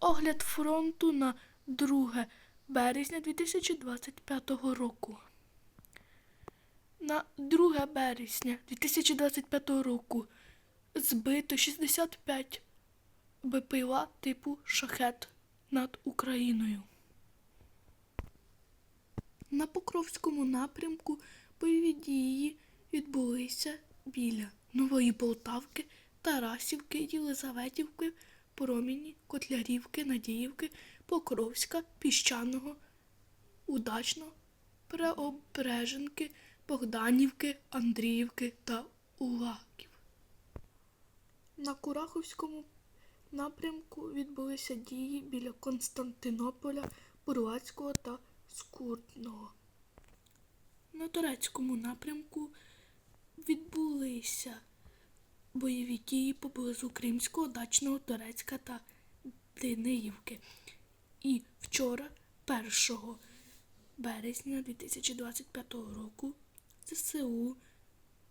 огляд фронту на 2 березня 2025 року. На 2 березня 2025 року збито 65 БПЛА типу шахет над Україною. На Покровському напрямку бойові дії відбулися біля Нової Полтавки, Тарасівки, Єлизаветівки, Проміні, Котлярівки, Надіївки, Покровська, Піщаного, Удачно, Преображенки, Богданівки, Андріївки та Улаків. На Кураховському напрямку відбулися дії біля Константинополя, Бурлацького та Скурного. На турецькому напрямку відбулися бойові дії поблизу Кримського, Дачного, Турецька та Диниївки. І вчора, 1 березня 2025 року, ЗСУ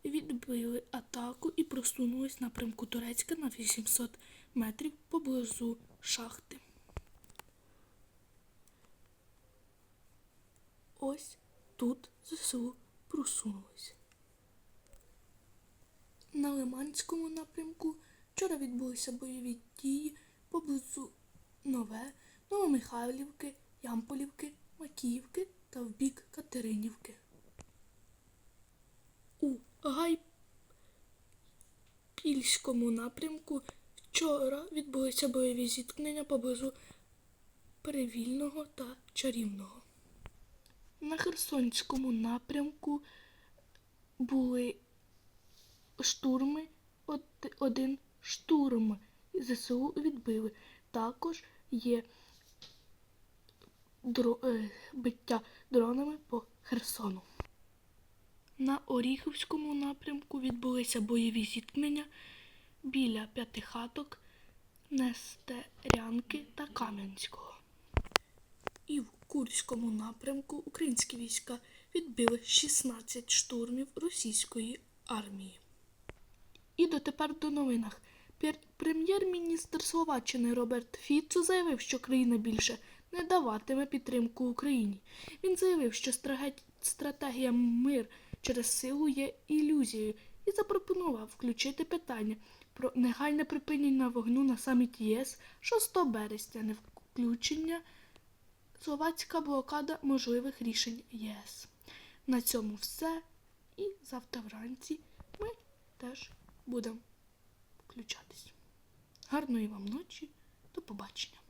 відбили атаку і просунулись напрямку Турецька на 800 метрів поблизу шахти. Ось тут ЗСУ просунулись. Лиманському напрямку вчора відбулися бойові дії поблизу Нове, Новомихайлівки, Ямполівки, Макіївки та в бік Катеринівки. У Гайпільському напрямку вчора відбулися бойові зіткнення поблизу Перевільного та Чарівного. На Херсонському напрямку були штурми, один штурм ЗСУ відбили. Також є дро- е, биття дронами по Херсону. На Оріхівському напрямку відбулися бойові зіткнення біля П'ятихаток, Нестерянки та Кам'янського. І в Курському напрямку українські війська відбили 16 штурмів російської армії. І дотепер до новинах. Прем'єр-міністр Словаччини Роберт Фіцо заявив, що країна більше не даватиме підтримку Україні. Він заявив, що стратегія мир через силу є ілюзією і запропонував включити питання про негайне припинення вогню на саміті ЄС 6 березня, не включення словацька блокада можливих рішень ЄС. На цьому все. І завтра вранці ми теж будемо включатись. Гарної вам ночі, до побачення.